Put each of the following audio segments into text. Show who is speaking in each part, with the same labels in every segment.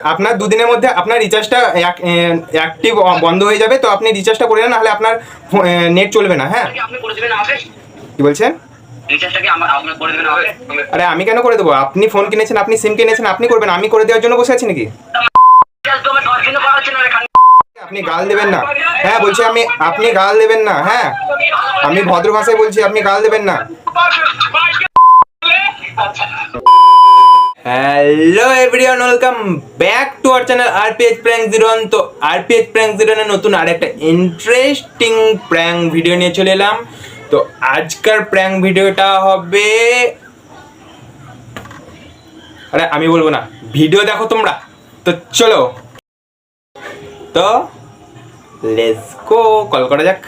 Speaker 1: আপনার দুদিনের মধ্যে আপনার রিচার্জটা অ্যাক্টিভ বন্ধ হয়ে যাবে তো আপনি রিচার্জটা করে নেন নাহলে আপনার নেট চলবে না হ্যাঁ?
Speaker 2: কি
Speaker 1: বলছেন? আরে আমি কেন করে দেবো? আপনি ফোন কিনেছেন আপনি সিম কিনেছেন আপনি করবেন আমি করে দেওয়ার জন্য বসে আছি নাকি? আপনি গাল দেবেন না। হ্যাঁ বলছি আমি আপনি গাল দেবেন না হ্যাঁ? আমি ভদ্র ভাষায় বলছি আপনি গাল দেবেন না। hello everyone welcome back to our channel RPH prank zero তো আরপিএইচ প্র্যাঙ্ক জিরো নতুন আরেকটা ইন্টারেস্টিং প্র্যাঙ্ক ভিডিও নিয়ে চলে এলাম তো আজকের প্র্যাঙ্ক ভিডিওটা হবে আরে আমি বলবো না ভিডিও দেখো তোমরা তো চলো তো লেটস গো কল করা যাক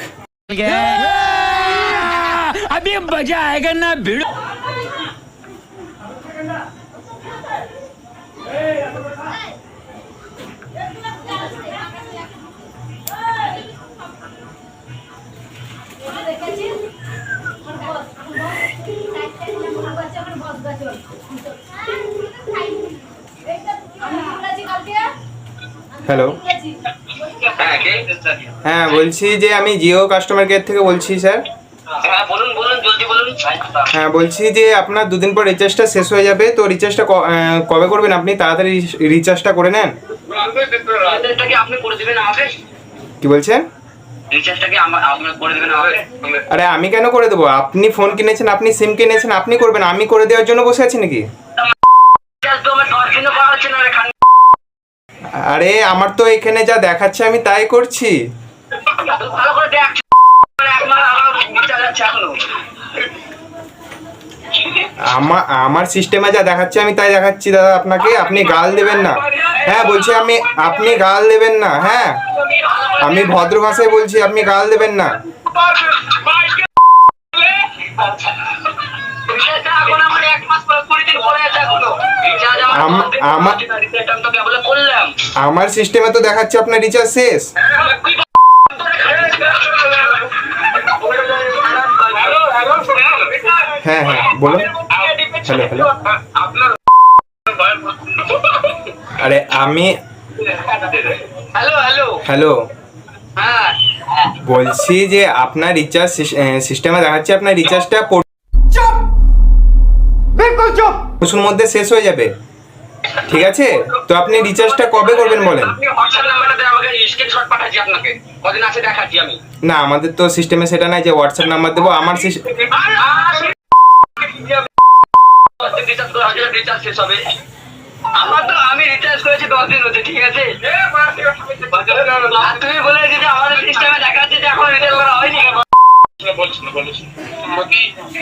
Speaker 3: अभी मजा आएगा ना भिड़ो
Speaker 1: হ্যালো
Speaker 2: হ্যাঁ
Speaker 1: বলছি যে আমি জিও কাস্টমার কেয়ার থেকে বলছি স্যার
Speaker 2: হ্যাঁ
Speaker 1: বলছি যে আপনার দুদিন পর রিচার্জটা শেষ হয়ে যাবে তো রিচার্জটা কবে করবেন আপনি? তাড়াতাড়ি রিচার্জটা করে নেন।
Speaker 2: কি
Speaker 1: বলছেন? আরে আমি কেন করে দেবো? আপনি ফোন কিনেছেন আপনি সিম কিনেছেন আপনি করবেন আমি করে দেওয়ার জন্য বসে আছি নাকি? আরে, আমার তো এখানে যা দেখাচ্ছে আমি তাই করছি।
Speaker 2: আমার
Speaker 1: আমার সিস্টেমে যা দেখাচ্ছে আমি তাই দেখাচ্ছি দাদা আপনাকে, আপনি গাল দেবেন না। হ্যাঁ বলছি আমি, আপনি গাল দেবেন না হ্যাঁ। আমি ভদ্র ভাষায় বলছি, আপনি গাল দেবেন না।
Speaker 2: আমার বলে
Speaker 1: সিস্টেমে তো দেখাচ্ছে আপনার রিচার্জ শেষ। হ্যাঁ হ্যাঁ বলুন। হ্যালো হ্যালো আরে, আমি
Speaker 2: হ্যালো হ্যাঁ
Speaker 1: বলছি যে আপনার রিচার্জ সিস্টেমে দেখাচ্ছে আপনার রিচার্জটা কিছুর মধ্যে শেষ হয়ে যাবে। ঠিক আছে? তো আপনি রিচার্জটা কবে করবেন বলেন?
Speaker 2: আপনি হোয়াটসঅ্যাপ নাম্বারটা আমাকে স্ক্রিনশট পাঠাচ্ছি আপনাকে। কদিন আছে দেখাচ্ছি আমি।
Speaker 1: না আমাদের তো সিস্টেমে সেটা নাই যে হোয়াটসঅ্যাপ নাম্বার দেবো আমার সিস-
Speaker 2: রিচার্জ করে হাজার রিচার্জ শেষ হবে আমার তো আমি রিচার্জ করেছি দশ দিন হচ্ছে ঠিক আছে? তুমি বলে যে আমাদের সিস্টেমে দেখাচ্ছে যে এখন রিচার্জ করা হয়নি। ঠিক আছে কাকে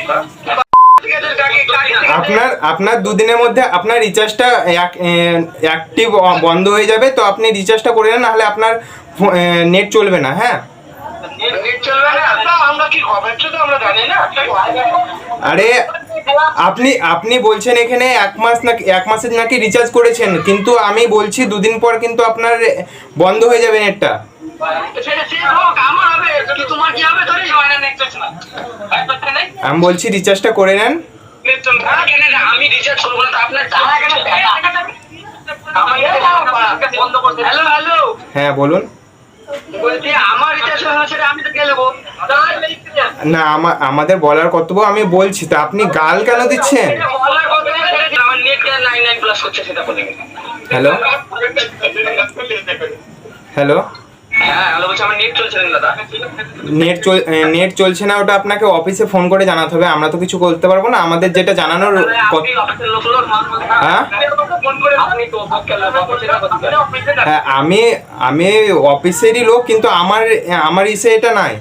Speaker 2: কাকে
Speaker 1: আপনার আপনার দুদিনের মধ্যে আপনার রিচার্জটা অ্যাক্টিভ বন্ধ হয়ে যাবে, তো আপনি রিচার্জটা করে নেন, নাহলে আপনার নেট চলবে না হ্যাঁ? আরে, আপনি আপনি বলছেন এখানে এক মাস নাকি এক মাসের নাকি রিচার্জ করেছেন, কিন্তু আমি বলছি দুদিন পর কিন্তু আপনার বন্ধ হয়ে যাবে নেটটা আমি বলছি রিচার্জটা করে নেন।
Speaker 2: আমি রিচার্জ করব না আপনার হ্যালো হ্যালো।
Speaker 1: হ্যাঁ বলুন।
Speaker 2: বলছি আমার রিচার্জ হচ্ছে আমি তো গেলেবো
Speaker 1: না আমাদের বলার কর্তব্য আমি বলছি তো আপনি গাল কেন দিচ্ছেন? হ্যালো? হ্যালো?
Speaker 2: হ্যাঁ নেট চলছে
Speaker 1: নেট চল নেট চলছে না ওটা আপনাকে অফিসে ফোন করে জানাতে হবে। আমরা তো কিছু করতে পারব না। আমাদের যেটা জানানোর হ্যাঁ?
Speaker 2: ফোন করে আপনি তো অফিসের লোক অফিসের
Speaker 1: হ্যাঁ আমি আমি অফিসেরই লোক কিন্তু আমার আমার ইসে এটা নাই।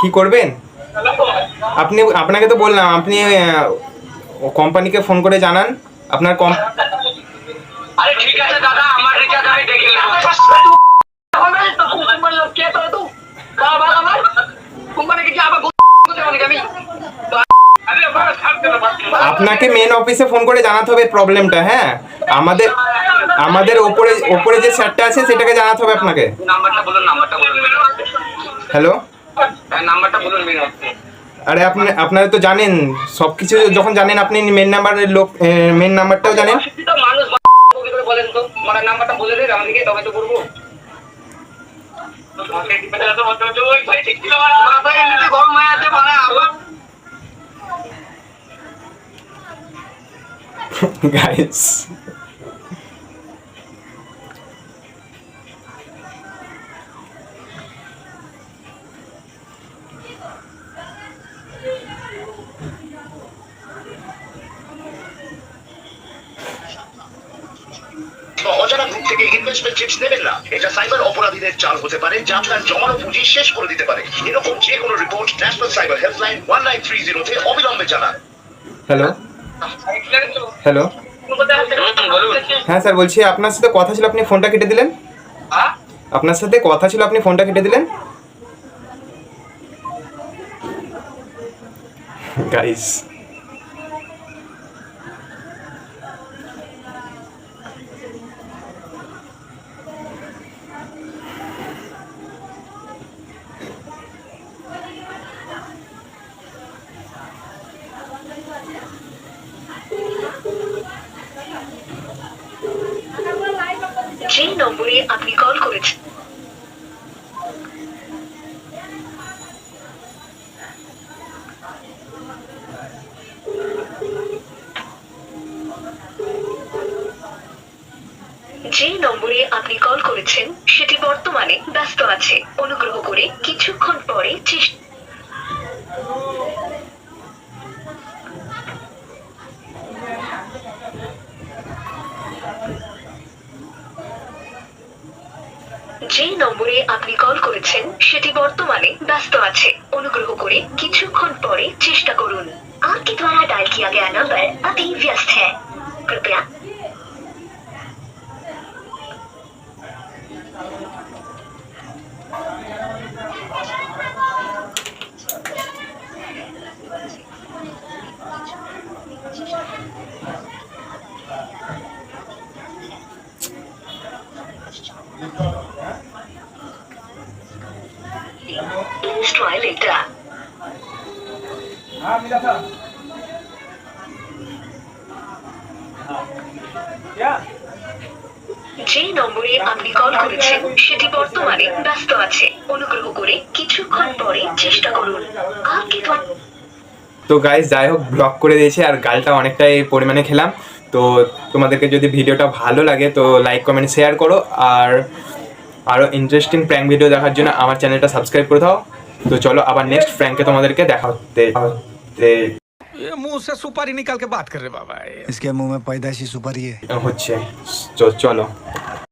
Speaker 2: কি
Speaker 1: করবেন? আপনি আপনাকে তো বললাম আপনি কোম্পানিকে ফোন করে জানান আপনার কম
Speaker 2: আরে ঠিক আছে দাদা আমার রিচার্জ আমি দেখে নেব। কে তো তুই বাবা আমার কোম্পানি কি আবার করতে পারি আমি আরে বাবা ছাড়তে না
Speaker 1: আপনাকে মেন অফিসে ফোন করে জানাতে হবে প্রবলেমটা হ্যাঁ? আমাদের আমাদের ওপরে ওপরে যে স্যারটা আছে সেটাকে জানাতে হবে আপনাকে। হ্যালো
Speaker 2: হ্যাঁ নাম্বারটা বলুন মেন
Speaker 1: আরে আপনি আপনারা তো জানেন সব কিছু যখন জানেন আপনি মেন নাম্বারের লোক মেন নাম্বারটাও জানেন।
Speaker 2: মানুষ বলেন তো? মানে নাম্বারটা বলে দেন আমাদেরকে তবে তো করব
Speaker 4: থেকে ইনভেস্টমেন্ট টিপস নেবেন না। এটা সাইবার অপরাধীদের চাল হতে পারে, যা আপনার জমানো পুঁজি শেষ করে দিতে পারে। এরকম যে কোনো report national cyber helpline one nine three জিরোতে অবিলম্বে জানান।
Speaker 1: হ্যালো হ্যালো হ্যাঁ স্যার, বলছি, আপনার সাথে কথা ছিল, আপনি ফোনটা কেটে দিলেন? আপনার সাথে কথা ছিল, আপনি ফোনটা কেটে দিলেন? গাইস
Speaker 5: যে নম্বরে আপনি কল করেছেন। যে নম্বরে আপনি কল করেছেন, সেটি বর্তমানে ব্যস্ত আছে। অনুগ্রহ করে কিছুক্ষণ পরে চেষ্টা যে নম্বরে আপনি কল করেছেন সেটি বর্তমানে ব্যস্ত আছে অনুগ্রহ করে কিছুক্ষণ পরে চেষ্টা করুন आपके द्वारा डायल किया गया नंबर अभी व्यस्त है कृपया Please try এটা যে নম্বরে আপনি কল করেছেন সেটি বর্তমানে ব্যস্ত আছে। অনুগ্রহ করে কিছুক্ষণ পরে চেষ্টা করুন। আপনি
Speaker 1: তো গাইজ যাই হোক ব্লক করে দিয়েছে আর গালটা অনেকটাই পরিমাণে খেলাম। তো তোমাদেরকে যদি ভিডিওটা ভালো লাগে তো লাইক কমেন্ট শেয়ার করো। আর আরও ইন্টারেস্টিং প্র্যাঙ্ক ভিডিও দেখার জন্য আমার চ্যানেলটা সাবস্ক্রাইব করে দাও। তো চলো আবার নেক্সট ফ্র্যাঙ্কে তোমাদেরকে দেখা
Speaker 3: মুহ সে সুপারি নিকাল
Speaker 6: কে কর রে বাবা ইসকে সুপারি
Speaker 1: হচ্ছে।